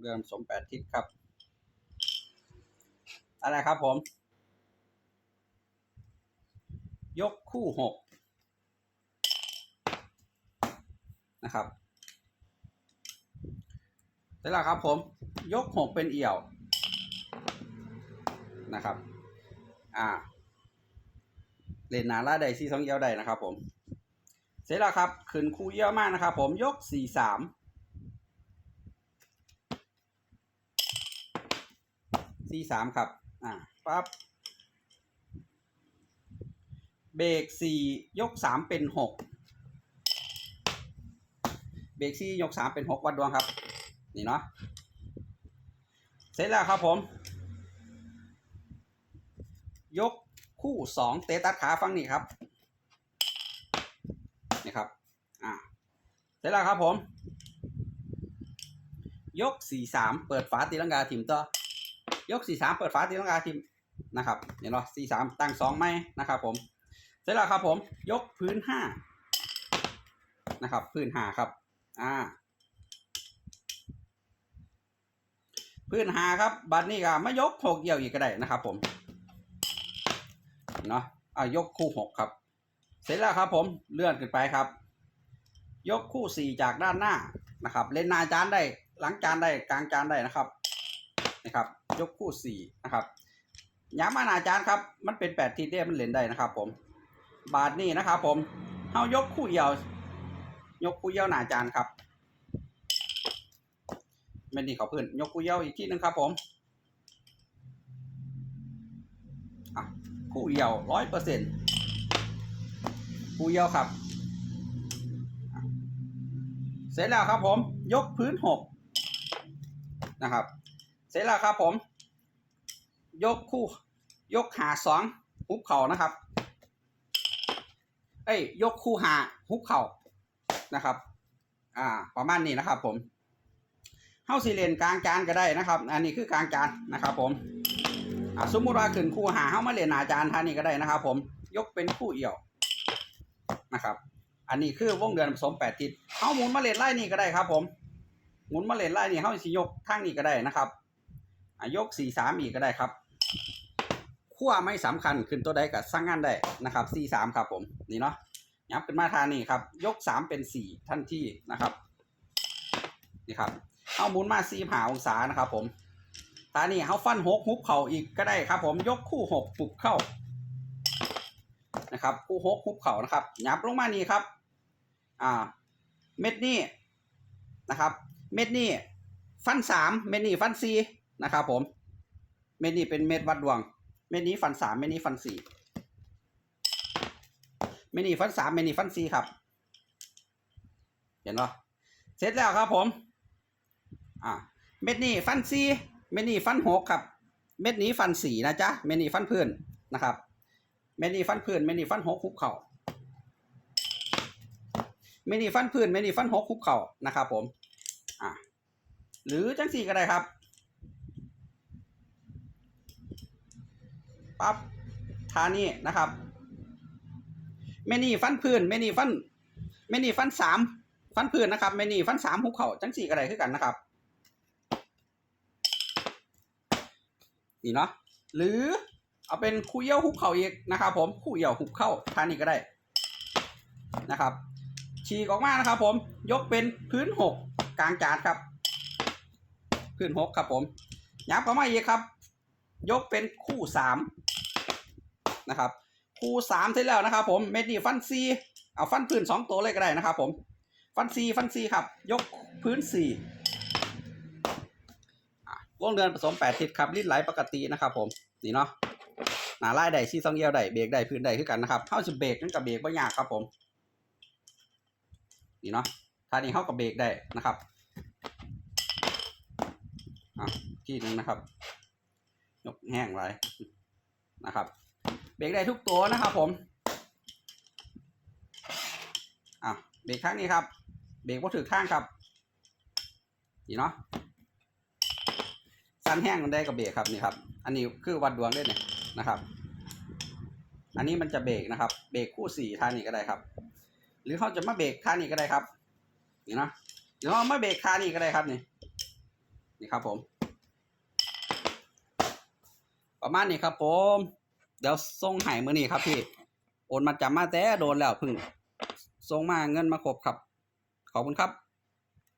เรื่องสมแปดทิศครับ อะไรครับผม ยกคู่หกนะครับเสร็จแล้วครับผม ยกหกเป็นเอี่ยวนะครับ อ่า เล่นนาล่าใดซีสองเอี่ยวใดนะครับผม เสร็จแล้วครับ ขึ้นคู่เอี่ยวมากนะครับผม ยกสี่สาม สี่สามครับ อ่าปั๊บเบรกสี่ยกสามเป็นหกเบรกสี่ยกสามเป็นหกวัดดวงครับ นี่เนาะเสร็จแล้วครับผม ยกคู่สองเตะตัดขาฟังนี่ครับนี่ครับอ่าเสร็จแล้วครับผม ยกสี่สามเปิดฝาตีลังกาถิ่มต่อ ยกสี่สามเปิดฝาตีลังกาทิมนะครับเห็นเนาะสี่สามตั้งสองไม้นะครับ ผม เสร็จแล้วครับ ผมยกพื้นห้านะครับ พื้นห้าครับ อ่า พื้นห้าครับบัดนี้ก็มายกหกเอี่ยวอีกก็ได้นะครับ ผมเนาะอ่ายกคู่หกครับ เสร็จแล้วครับ ผมเลื่อนขึ้นไปครับ ยกคู่สี่จากด้านหน้านะครับ เล่นหน้าจานได้ หลังจานได้กลางจานได้นะครับ นะครับ ยกคู่สี่นะครับย้ำมาหนาจานครับ มันเป็นแปดทีเดียมันเล่นได้นะครับ ผม บาทนี้นะครับ ผมเฮายกคู่เหี่ยวยกคู่เหี่ยวหนาจานครับไม่นี่เขาเพื่อนยกคู่เหี่ยวอีกทีหนึงครับ ผมอะคู่เหี่ยวร้อยเปอร์เซ็นต์คู่เหี่ยวครับ เสร็จแล้วครับผม ยกพื้นหกนะครับ เสร็จแล้วครับผม ยกคู่ ยกหาสองฮุบเข่านะครับ เอ้ย ยกคู่หาฮุบเข่านะครับ อ่า ประมาณนี้นะครับ ผมเฮาสิเหลี่ยนกลางจานก็ได้นะครับ อันนี้คือกลางจานนะครับ ผมอ่าสมมุติว่าขึ้นคู่หาเฮามาเล่นหน้าจานท่านี้ก็ได้นะครับ ผม ยกเป็นคู่เอี่ยวนะครับ อันนี้คือวงเดือนผสมแปดทิศเฮาหมุนมาเล่นไล่นี่ก็ได้ครับ ผมหมุนมาเล่นไล่นี่เฮาสิยกทางนี้ก็ได้นะครับ ยกสี่สามอีกก็ได้ครับขั้วไม่สำคัญขึ้นตัวใดกับสร้างงานได้นะครับสี่สามครับผมนี่เนาะยับขึ้นมาทางนี้ครับ ยกสามเป็นสี่ทันที่นะครับนี่ครับเอาหมุนมาสี่หาองศานะครับ ผมทานี้เขาฟันหกฮุบเข่าอีกก็ได้ครับ ผมยกคู่หกปุกเข้านะครับคู่หกฮุบเข่านะครับยับลงมานี่ครับอ่าเม็ดนี้นะครับ เม็ดนี้ฟันสามเม็ดนี้ฟันสี่ นะครับผม เม็ดนี้เป็นเม็ดวัดดวง เม็ดนี้ฟันสามเม็ดนี้ฟันสี่เม็ดนี้ฟันสามเม็ดนี้ฟันสี่ครับ เห็นปะเสร็จแล้วครับผม อ่า เม็ดนี้ฟันสี่เม็ดนี้ฟันหกครับ เม็ดนี้ฟันสี่นะจ๊ะ เม็ดนี้ฟันพื้นนะครับ เม็ดนี้ฟันพื้น เม็ดนี้ฟันหกคุบเข่าเม็ดนี้ฟันพื้น เม็ดนี้ฟันหกคุบเข่านะครับ ผม อ่าหรือจังสี่ก็ได้ครับ ปั๊บทานี่นะครับเมนี่ฟันพื้นเมนี่ฟันเมนี่ฟันสามฟันพื้นนะครับเมนี่ฟันสามหุบเข่าจังสี่ก็ได้คือกันนะครับ นี่เนาะหรือเอาเป็นคู่เยี่ยวหุบเข่าอีกนะครับผมคู่เยี่ยวหุบเข้าทานี่ก็ได้นะครับฉีกออกมานะครับ ผมยกเป็นพื้นหกกลางจานครับ พื้นหกครับผมยับเข้ามาอีกครับ ยกเป็นคู่สาม นะครับคู่สามเสร็จแล้วนะครับ ผมเม็ดนี่ฟันซีเอาฟันพื้นสองตัวเลยก็ได้นะครับ ผมฟันซีฟันซีครับ ยกพื้นสี่วงเดือนผสมแปดทิศครับลิ้นไหลปกตินะครับผมนี่เนาะหนาไล่ได้ซีซองเยียวได้เบรกได้พื้นได้คือกันนะครับเข้าจะเบรกนั่นกับเบรกไม่ยากครับผมนี่เนาะท่านี้เข้ากับเบรกได้นะครับอะที่หนึ่งนะครับ ยกแห้งไว้นะครับ เบรกได้ทุกตัวนะครับผมอะเบรกข้างนี้ครับ เบรกว่าถือข้างครับนี่เนาะสั้นแห้งมันได้กับเบรกครับนี่ครับ อันนี้คือวัดดวงได้เนี่ยนะครับ อันนี้มันจะเบรกนะครับ เบรกคู่สี่ท่านี้ก็ได้ครับ หรือเขาจะมาเบรกท่านี้ก็ได้ครับนี่เนาะหรือเขามาเบรกท่านี้ก็ได้ครับนี่นี่ครับผม ประมาณนี้ครับผม เดี๋ยวส่งให้มื้อนี้ครับพี่ โอนมาจำมาแต่โดนแล้วพึ่งส่งมาเงินมาครบครับ ขอบคุณครับ